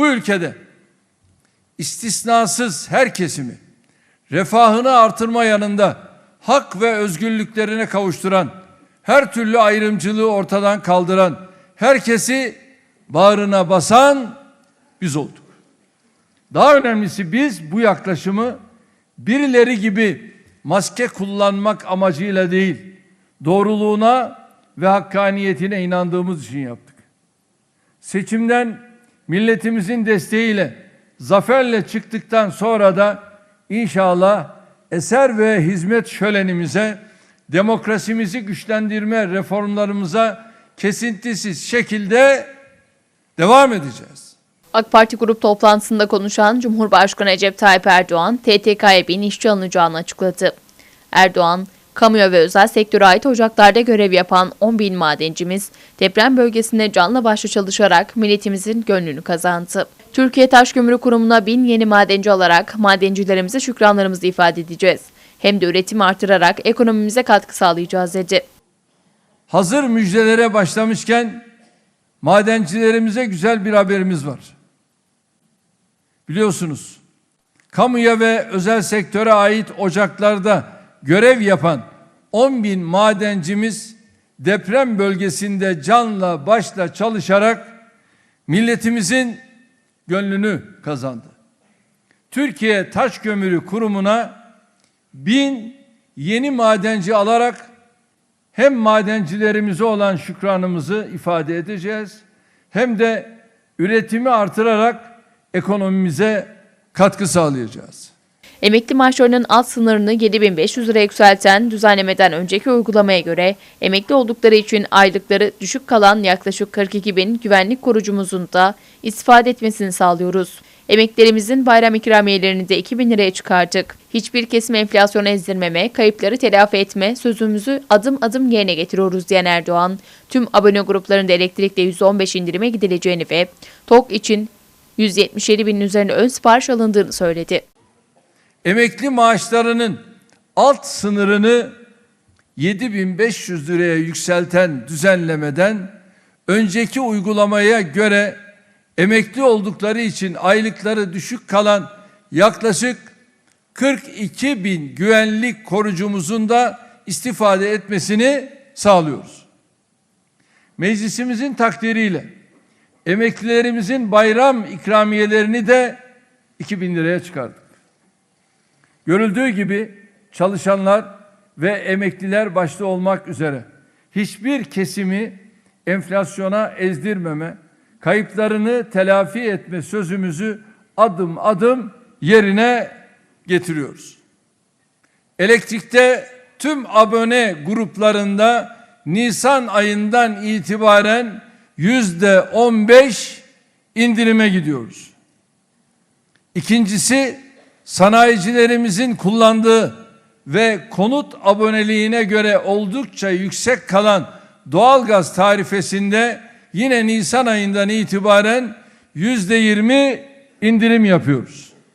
Bu ülkede istisnasız her kesimi refahını artırma yanında hak ve özgürlüklerine kavuşturan, her türlü ayrımcılığı ortadan kaldıran, herkesi bağrına basan biz olduk. Daha önemlisi biz bu yaklaşımı birileri gibi maske kullanmak amacıyla değil, doğruluğuna ve hakkaniyetine inandığımız için yaptık. Seçimden milletimizin desteğiyle zaferle çıktıktan sonra da inşallah eser ve hizmet şölenimize, demokrasimizi güçlendirme reformlarımıza kesintisiz şekilde devam edeceğiz. AK Parti grup toplantısında konuşan Cumhurbaşkanı Recep Tayyip Erdoğan, TTK'ya bin işçi alınacağını açıkladı. Erdoğan, kamuya ve özel sektöre ait ocaklarda görev yapan 10 bin madencimiz deprem bölgesinde canla başla çalışarak milletimizin gönlünü kazandı. Türkiye Taş Kömürü Kurumu'na bin yeni madenci alarak madencilerimize şükranlarımızı ifade edeceğiz. Hem de üretimi artırarak ekonomimize katkı sağlayacağız dedi. Hazır müjdelere başlamışken madencilerimize güzel bir haberimiz var. Biliyorsunuz kamuya ve özel sektöre ait ocaklarda görev yapan 10 bin madencimiz deprem bölgesinde canla başla çalışarak milletimizin gönlünü kazandı. Türkiye Taş Kömürü Kurumu'na bin yeni madenci alarak hem madencilerimize olan şükranımızı ifade edeceğiz hem de üretimi artırarak ekonomimize katkı sağlayacağız. Emekli maaşlarının alt sınırını 7500 liraya yükselten düzenlemeden önceki uygulamaya göre emekli oldukları için aylıkları düşük kalan yaklaşık 42 bin güvenlik korucumuzun da istifade etmesini sağlıyoruz. Emeklerimizin bayram ikramiyelerini de 2000 liraya çıkardık. Hiçbir kesim enflasyonu ezdirmeme, kayıpları telafi etme sözümüzü adım adım yerine getiriyoruz diyen Erdoğan, tüm abone gruplarında elektrikle %15 indirime gidileceğini ve TOK için 177 binin üzerine ön sipariş alındığını söyledi. Emekli maaşlarının alt sınırını 7500 liraya yükselten düzenlemeden önceki uygulamaya göre emekli oldukları için aylıkları düşük kalan yaklaşık 42 bin güvenlik korucumuzun da istifade etmesini sağlıyoruz. Meclisimizin takdiriyle emeklilerimizin bayram ikramiyelerini de 2000 liraya çıkardık. Görüldüğü gibi çalışanlar ve emekliler başta olmak üzere hiçbir kesimi enflasyona ezdirmeme, kayıplarını telafi etme sözümüzü adım adım yerine getiriyoruz. Elektrikte tüm abone gruplarında Nisan ayından itibaren yüzde on beş indirime gidiyoruz. İkincisi sanayicilerimizin kullandığı ve konut aboneliğine göre oldukça yüksek kalan doğalgaz tarifesinde yine Nisan ayından itibaren yüzde yirmi indirim yapıyoruz.